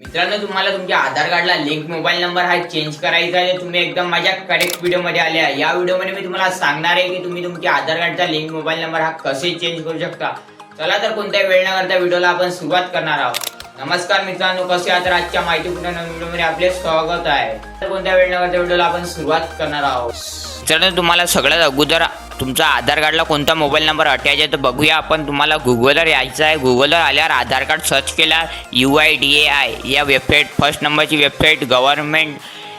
मित्रांनो तुम्हाला तुमच्या आधार कार्डला लिंक मोबाईल नंबर हा चेंज करायचा आहे. तुम्ही एकदम माझ्या करेक्ट व्हिडिओमध्ये आले आहे. या व्हिडिओमध्ये मी तुम्हाला सांगणार आहे की तुम्ही तुमच्या आधार कार्डचा लिंक मोबाईल नंबर हा कसे चेंज करू शकता. चला तर कोणत्याही वेळ न करता व्हिडिओला आपण सुरुवात करणार आहोत. नमस्कार मित्रांनो कसे आहात? आजच्या माहितीपूर्ण नवीन व्हिडिओमध्ये आपले स्वागत आहे. तर कोणत्या वेळ न करता व्हिडिओला आपण सुरुवात करणार आहोत. मित्रांनो तुम्हाला सगळ्यात अगोदर तुमचा आधार कार्डला कोणता मोबाईल नंबर अटॅच आहे तर बघूया आपण. तुम्हाला गुगलवर यायचं आहे. गुगलवर आल्यावर आधार कार्ड सर्च केला U I D A I या वेबसाईट फर्स्ट नंबरची वेबसाईट गव्हर्नमेंट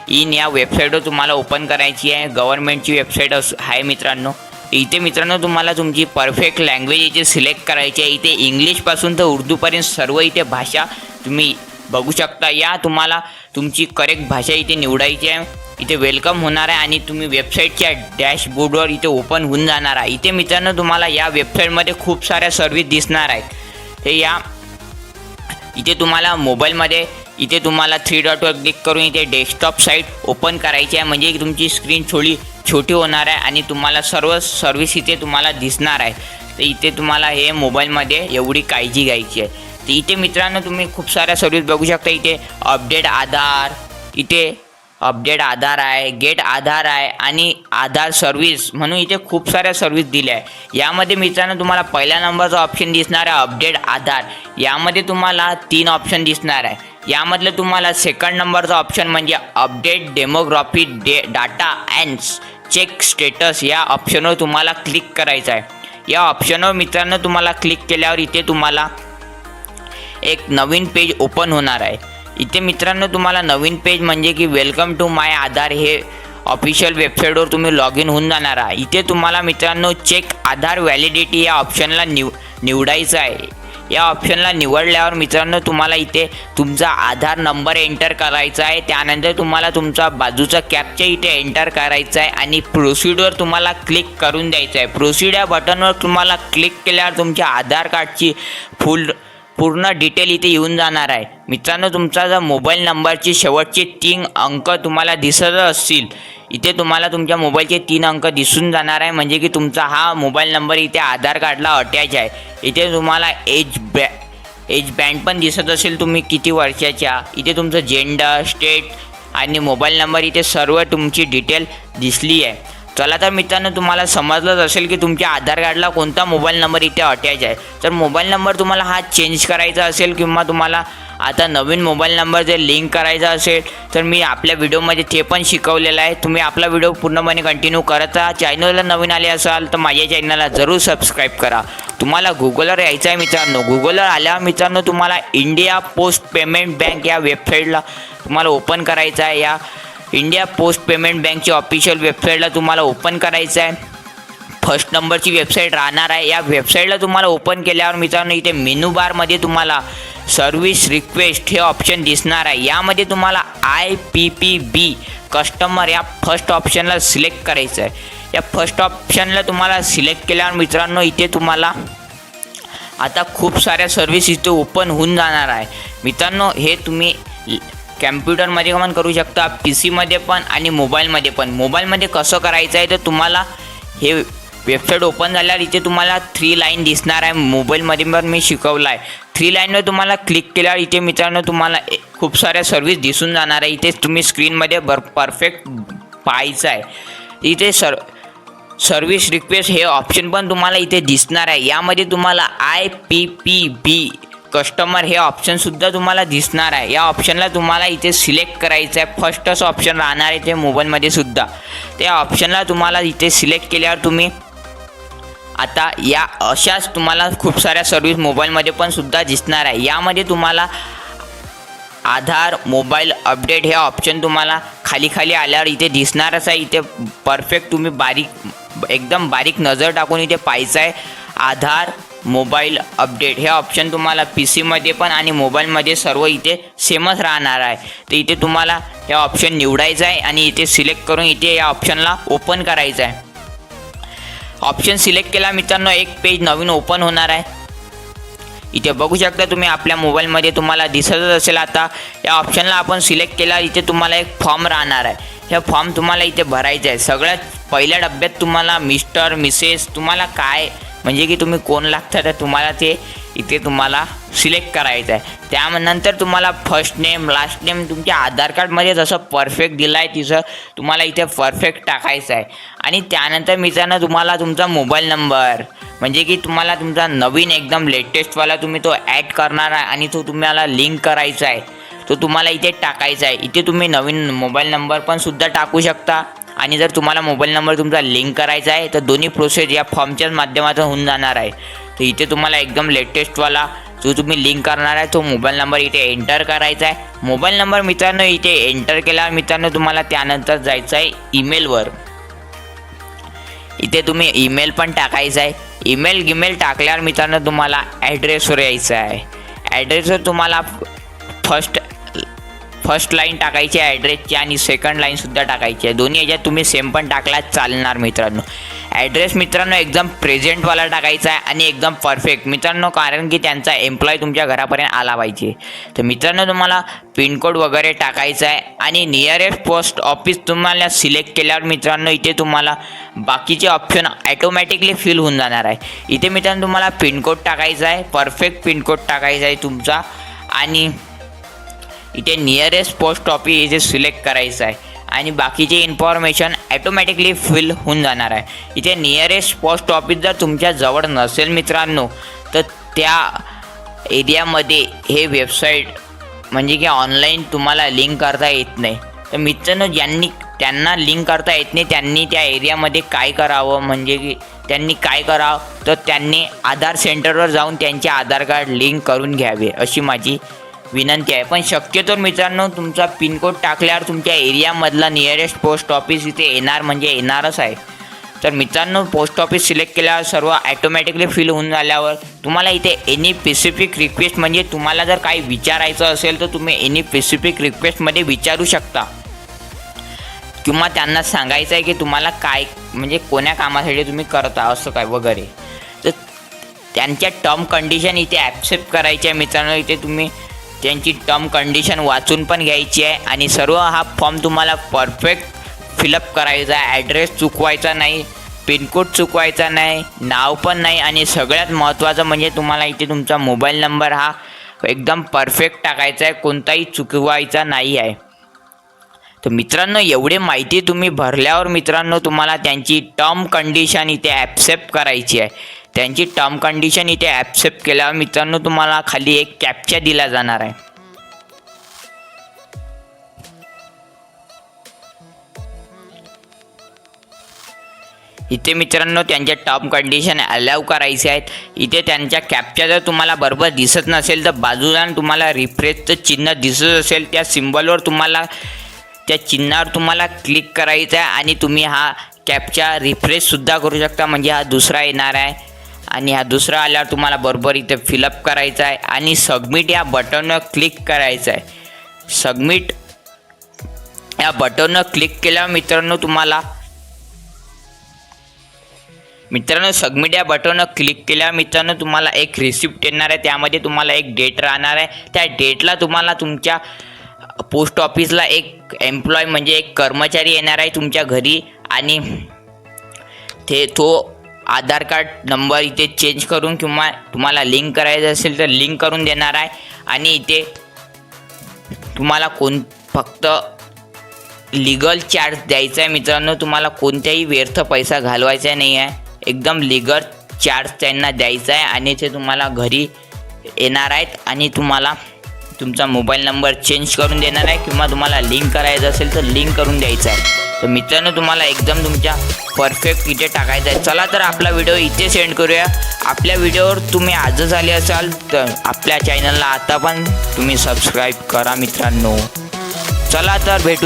इन या वेबसाईटवर तुम्हाला ओपन करायची आहे. गव्हर्नमेंटची वेबसाईट असं आहे मित्रांनो. इथे मित्रांनो तुम्हाला तुमची परफेक्ट लँग्वेज इथे सिलेक्ट करायची आहे. इथे इंग्लिशपासून तर उर्दूपर्यंत सर्व इथे भाषा तुम्ही बघू शकता. या तुम्हाला तुमची करेक्ट भाषा इथे निवडायची आहे. इथे वेलकम होणार आहे आणि तुम्ही वेबसाईटच्या डॅशबोर्डवर इथे ओपन होऊन जाणार आहे. इथे मित्रांनो तुम्हाला या वेबसाईटमध्ये खूप साऱ्या सर्व्हिस दिसणार आहेत. हे या इथे तुम्हाला मोबाईलमध्ये इथे तुम्हाला थ्री डॉटवर क्लिक करून इथे डेस्कटॉप साईट ओपन करायची आहे. म्हणजे तुमची स्क्रीन थोडी छोटी होणार आहे आणि तुम्हाला सर्व सर्व्हिस इथे तुम्हाला दिसणार आहे. तर इथे तुम्हाला हे मोबाईलमध्ये एवढी काळजी घ्यायची आहे. तर इथे मित्रांनो तुम्ही खूप साऱ्या सर्व्हिस बघू शकता. इथे अपडेट आधार इथे अपडेट आधार आहे गेट आधार आहे आणि आधार सर्व्हिस म्हणून इथे खूप साऱ्या सर्व्हिस दिल्या आहे. यामध्ये मित्रांनो तुम्हाला पहिल्या नंबरचा ऑप्शन दिसणार आहे अपडेट आधार. यामध्ये तुम्हाला तीन ऑप्शन दिसणार आहे. यामधलं तुम्हाला सेकंड नंबरचा ऑप्शन म्हणजे अपडेट डेमोग्राफी डे डाटा अँड चेक स्टेटस या ऑप्शनवर तुम्हाला क्लिक करायचं आहे. या ऑप्शनवर मित्रांनो तुम्हाला क्लिक केल्यावर इथे तुम्हाला एक नवीन पेज ओपन होणार आहे. इथे मित्रांनो तुम्हाला नवीन पेज म्हणजे की वेलकम टू माय आधार हे ऑफिशियल वेबसाईटवर तुम्ही लॉग इन होऊन जाणार आहात. इथे तुम्हाला मित्रांनो चेक आधार व्हॅलिडिटी या ऑप्शनला निव निवडायचं आहे. या ऑप्शनला निवडल्यावर मित्रांनो तुम्हाला इथे तुमचा आधार नंबर एंटर करायचा आहे. त्यानंतर तुम्हाला तुमचा बाजूचा कॅपचा इथे एंटर करायचा आहे आणि प्रोसिडवर तुम्हाला क्लिक करून द्यायचं आहे. प्रोसिड या बटनवर तुम्हाला क्लिक केल्यावर तुमच्या आधार कार्डची फुल पूर्ण डिटेल इथे येऊन जाणार आहे. मित्रांनो तुमचा जर मोबाईल नंबरचे शेवटचे तीन अंक तुम्हाला दिसत असतील इथे तुम्हाला तुमच्या मोबाईलचे तीन अंक दिसून जाणार आहे. म्हणजे की तुमचा हा मोबाईल नंबर इथे आधार कार्डला अटॅच आहे. इथे तुम्हाला एज बॅ एज बँड पण दिसत असेल तुम्ही किती वर्षाच्या. इथे तुमचं जेंडर स्टेट आणि मोबाईल नंबर इथे सर्व तुमची डिटेल दिसली आहे. चला तर मित्रांनो तुम्हाला समजलंच असेल की तुमच्या आधार कार्डला कोणता मोबाईल नंबर इथे अटॅच आहे. तर मोबाईल नंबर तुम्हाला हा चेंज करायचा असेल किंवा तुम्हाला आता नवीन मोबाईल नंबर जर लिंक करायचा असेल तर मी आपल्या व्हिडिओमध्ये ते पण शिकवलेलं आहे. तुम्ही आपला व्हिडिओ पूर्णपणे कंटिन्यू करत राहा. चॅनलला नवीन आले असाल तर माझ्या चॅनलला जरूर सबस्क्राईब करा. तुम्हाला गुगलवर यायचं आहे मित्रांनो. गुगलवर आल्यावर मित्रांनो तुम्हाला इंडिया पोस्ट पेमेंट बँक या वेबसाईटला तुम्हाला ओपन करायचं आहे. या इंडिया पोस्ट पेमेंट बँकची ऑफिशियल वेबसाईटला तुम्हाला ओपन करायचं आहे. फर्स्ट नंबरची वेबसाईट राहणार आहे. या वेबसाईटला तुम्हाला ओपन केल्यावर मित्रांनो इथे मेनू बारमध्ये तुम्हाला सर्व्हिस रिक्वेस्ट हे ऑप्शन दिसणार आहे. यामध्ये तुम्हाला I P P B customer या फर्स्ट ऑप्शनला सिलेक्ट करायचं आहे. या फर्स्ट ऑप्शनला तुम्हाला सिलेक्ट केल्यावर मित्रांनो इथे तुम्हाला आता खूप साऱ्या सर्व्हिस इथे ओपन होऊन जाणार आहे. मित्रांनो हे तुम्ही कॅम्प्युटरमध्ये पण करू शकता पी सीमध्ये पण आणि मोबाईलमध्ये पण. मोबाईलमध्ये कसं करायचं आहे तर तुम्हाला हे वेबसाईट ओपन झाल्यावर इथे तुम्हाला थ्री लाईन दिसणार आहे. मोबाईलमध्ये पण मी शिकवलं आहे. थ्री लाईनवर तुम्हाला क्लिक केल्यावर इथे मित्रांनो तुम्हाला ए- खूप साऱ्या सर्व्हिस दिसून जाणार आहे. इथे तुम्ही स्क्रीनमध्ये बर परफेक्ट पाहायचं आहे. इथे सर सर्व्हिस रिक्वेस्ट हे ऑप्शन पण तुम्हाला इथे दिसणार आहे. यामध्ये तुम्हाला I P P B customer हे ऑप्शनसुद्धा तुम्हाला दिसणार आहे. या ऑप्शनला तुम्हाला इथे सिलेक्ट करायचं आहे फर्स्टच ऑप्शन राहणार आहे ते मोबाईलमध्ये सुद्धा. त्या ऑप्शनला तुम्हाला इथे सिलेक्ट केल्यावर तुम्ही आता या अशाच तुम्हाला खूप साऱ्या सर्व्हिस मोबाईलमध्ये पण सुद्धा दिसणार आहे. यामध्ये तुम्हाला आधार मोबाईल अपडेट हे ऑप्शन तुम्हाला खाली खाली आल्यावर इथे दिसणारच आहे. इथे परफेक्ट तुम्ही बारीक एकदम बारीक नजर टाकून इथे पाहायचं आहे आधार मोबाईल अपडेट. हे ऑप्शन तुम्हाला पी सीमध्ये पण आणि मोबाईलमध्ये सर्व इथे सेमच राहणार आहे. तर इथे तुम्हाला हे ऑप्शन निवडायचं आहे आणि इथे सिलेक्ट करून इथे या ऑप्शनला ओपन करायचं आहे. ऑप्शन सिलेक्ट केला मित्रांनो एक पेज नवीन ओपन होणार आहे. इथे बघू शकता तुम्ही आपल्या मोबाईलमध्ये तुम्हाला दिसतच असेल आता. या ऑप्शनला आपण सिलेक्ट केला इथे तुम्हाला एक फॉर्म राहणार आहे. ह्या फॉर्म तुम्हाला इथे भरायचा आहे. सगळ्यात पहिल्या डब्यात तुम्हाला मिस्टर मिसेस तुम्हाला काय म्हणजे की तुम्ही कोण लागता तर तुम्हाला ते इथे तुम्हाला सिलेक्ट करायचं आहे. त्यानंतर तुम्हाला फर्स्ट नेम लास्ट नेम तुमच्या आधार कार्डमध्ये जसं परफेक्ट दिलं आहे तिचं तुम्हाला इथे परफेक्ट टाकायचं आहे. आणि त्यानंतर मित्रांनो तुम्हाला तुमचा मोबाईल नंबर म्हणजे की तुम्हाला तुमचा नवीन एकदम लेटेस्टवाला तुम्ही तो ॲड करणार आहे आणि तो तुम्हाला लिंक करायचा आहे. तो तुम्हाला इथे टाकायचा आहे. इथे तुम्ही नवीन मोबाईल नंबर पण सुद्धा टाकू शकता. आणि जर तुम्हाला मोबाईल नंबर तुमचा लिंक करायचा आहे तर दोन्ही प्रोसेस या फॉर्मच्याच माध्यमातून होऊन जाणार आहे. तर इथे तुम्हाला एकदम लेटेस्टवाला जो तुम्ही लिंक करणार आहे तो मोबाईल नंबर इथे एंटर करायचा आहे. मोबाईल नंबर मित्रांनो इथे एंटर केल्यावर मित्रांनो तुम्हाला त्यानंतर जायचं आहे ईमेलवर इथे तुम्ही ईमेल पण टाकायचा आहे. ईमेल गिमेल टाकल्यावर मित्रांनो तुम्हाला ॲड्रेसवर यायचं आहे. ॲड्रेसवर तुम्हाला फर्स्ट फर्स्ट लाईन टाकायची आहे ॲड्रेसची आणि सेकंड लाईनसुद्धा टाकायची आहे. दोन्ही याच्यात तुम्ही सेम पण टाकला चालणार मित्रांनो. ॲड्रेस मित्रांनो एकदम प्रेझेंटवाला टाकायचा आहे आणि एकदम परफेक्ट मित्रांनो कारण की त्यांचा एम्प्लॉय तुमच्या घरापर्यंत आला पाहिजे. तर मित्रांनो तुम्हाला पिनकोड वगैरे टाकायचा आहे आणि नियरेस्ट पोस्ट ऑफिस तुम्हाला सिलेक्ट केल्यावर मित्रांनो इथे तुम्हाला बाकीचे ऑप्शन ॲटोमॅटिकली फिल होऊन जाणार आहे. इथे मित्रांनो तुम्हाला पिनकोड टाकायचा आहे. परफेक्ट पिनकोड टाकायचा आहे तुमचा. आणि इथे नियरेस्ट पोस्ट ऑफिस इथे सिलेक्ट करायचं आहे. आणि बाकीचे इन्फॉर्मेशन ॲटोमॅटिकली फिल होऊन जाणार आहे. इथे नियरेस्ट पोस्ट ऑफिस जर तुमच्या जवळ नसेल मित्रांनो तर त्या एरियामध्ये हे वेबसाईट म्हणजे की ऑनलाईन तुम्हाला लिंक करता येत नाही. तर मित्रांनो ज्यांनी त्यांना लिंक करता येत नाही त्यांनी त्या एरियामध्ये काय करावं म्हणजे की त्यांनी काय करावं तर त्यांनी आधार सेंटरवर जाऊन त्यांचे आधार कार्ड लिंक करून घ्यावे अशी माझी विनंती आहे. पण शक्यतो मित्रांनो तुमचा पिनकोड टाकल्यावर तुमच्या एरियामधला नियरेस्ट पोस्ट ऑफिस इथे येणार म्हणजे येणारच आहे. तर मित्रांनो पोस्ट ऑफिस सिलेक्ट केल्यावर सर्व ॲटोमॅटिकली फिल होऊन झाल्यावर तुम्हाला इथे एनी स्पेसिफिक रिक्वेस्ट म्हणजे तुम्हाला जर काही विचारायचं असेल तर तुम्ही एनी स्पेसिफिक रिक्वेस्टमध्ये विचारू शकता. किंवा त्यांना सांगायचं आहे की तुम्हाला काय म्हणजे कोण्या कामासाठी तुम्ही करता असं काय वगैरे. तर त्यांच्या टर्म कंडिशन इथे ॲक्सेप्ट करायच्या मित्रांनो इथे तुम्ही त्यांची टर्म कंडिशन वाचून पण घ्यायची आहे. आणि सर्व हा फॉर्म तुम्हाला परफेक्ट फिलअप करायचा आहे. ॲड्रेस चुकवायचा नाही पिनकोड चुकवायचा नाही नाव पण नाही. आणि सगळ्यात महत्त्वाचं म्हणजे तुम्हाला इथे तुमचा मोबाईल नंबर हा एकदम परफेक्ट टाकायचा आहे. कोणताही चुकवायचा नाही आहे. तर मित्रांनो एवढी माहिती तुम्ही भरल्यावर मित्रांनो तुम्हाला त्यांची टर्म कंडिशन इथे ॲक्सेप्ट करायची आहे. त्यांची टर्म कंडिशन इथे ॲक्सेप्ट केल्यावर मित्रांनो तुम्हाला खाली एक कॅप्चा दिला जाणार आहे. इथे मित्रांनो त्यांच्या टर्म कंडिशन अलाव करायचे आहेत. इथे त्यांच्या कॅपच्या जर तुम्हाला बरोबर दिसत नसेल तर बाजूला तुम्हाला रिफ्रेशचं चिन्ह दिसत असेल त्या सिम्बॉलवर तुम्हाला त्या चिन्हावर तुम्हाला क्लिक करायचं आहे आणि तुम्ही हा कॅपच्या रिफ्रेशसुद्धा करू शकता. म्हणजे हा दुसरा येणार आहे. आणि हा दुसरा आल्यावर तुम्हाला बरोबर इथे फिलअप करायचा आहे आणि सबमिट या बटनवर क्लिक करायचं आहे. सबमिट या बटनवर क्लिक केल्यावर मित्रांनो तुम्हाला मित्रांनो सबमिट या बटनवर क्लिक केल्यावर मित्रांनो तुम्हाला एक रिसिप्ट येणार आहे. त्यामध्ये तुम्हाला एक डेट राहणार आहे. त्या डेटला तुम्हाला तुमच्या पोस्ट ऑफिसला एक एम्प्लॉय म्हणजे एक कर्मचारी येणार आहे तुमच्या घरी आणि ते तो आधार कार्ड नंबर इथे चेंज करून किंवा तुम्हाला लिंक करायचं असेल तर लिंक करून देणार आहे. आणि इथे तुम्हाला कोण फक्त लिगल चार्ज द्यायचा आहे. मित्रांनो तुम्हाला कोणत्याही व्यर्थ पैसा घालवायचा नाही आहे. एकदम लिगल चार्ज त्यांना द्यायचा आहे. आणि ते तुम्हाला घरी येणार आहेत. आणि तुम्हाला तुमचा मोबाईल नंबर चेंज करून देणार आहे किंवा तुम्हाला लिंक करायचं असेल तर लिंक करून द्यायचं आहे. तर मित्रांनो तुम्हाला एकदम तुमच्या परफेक्ट इथे टाकायचं आहे. चला तर आपला व्हिडिओ इथे सेंड करूया. आपल्या व्हिडिओवर तुम्ही आजच आले असाल तर आपल्या चॅनलला आता पण तुम्ही सबस्क्राईब करा मित्रांनो. चला तर भेटूया.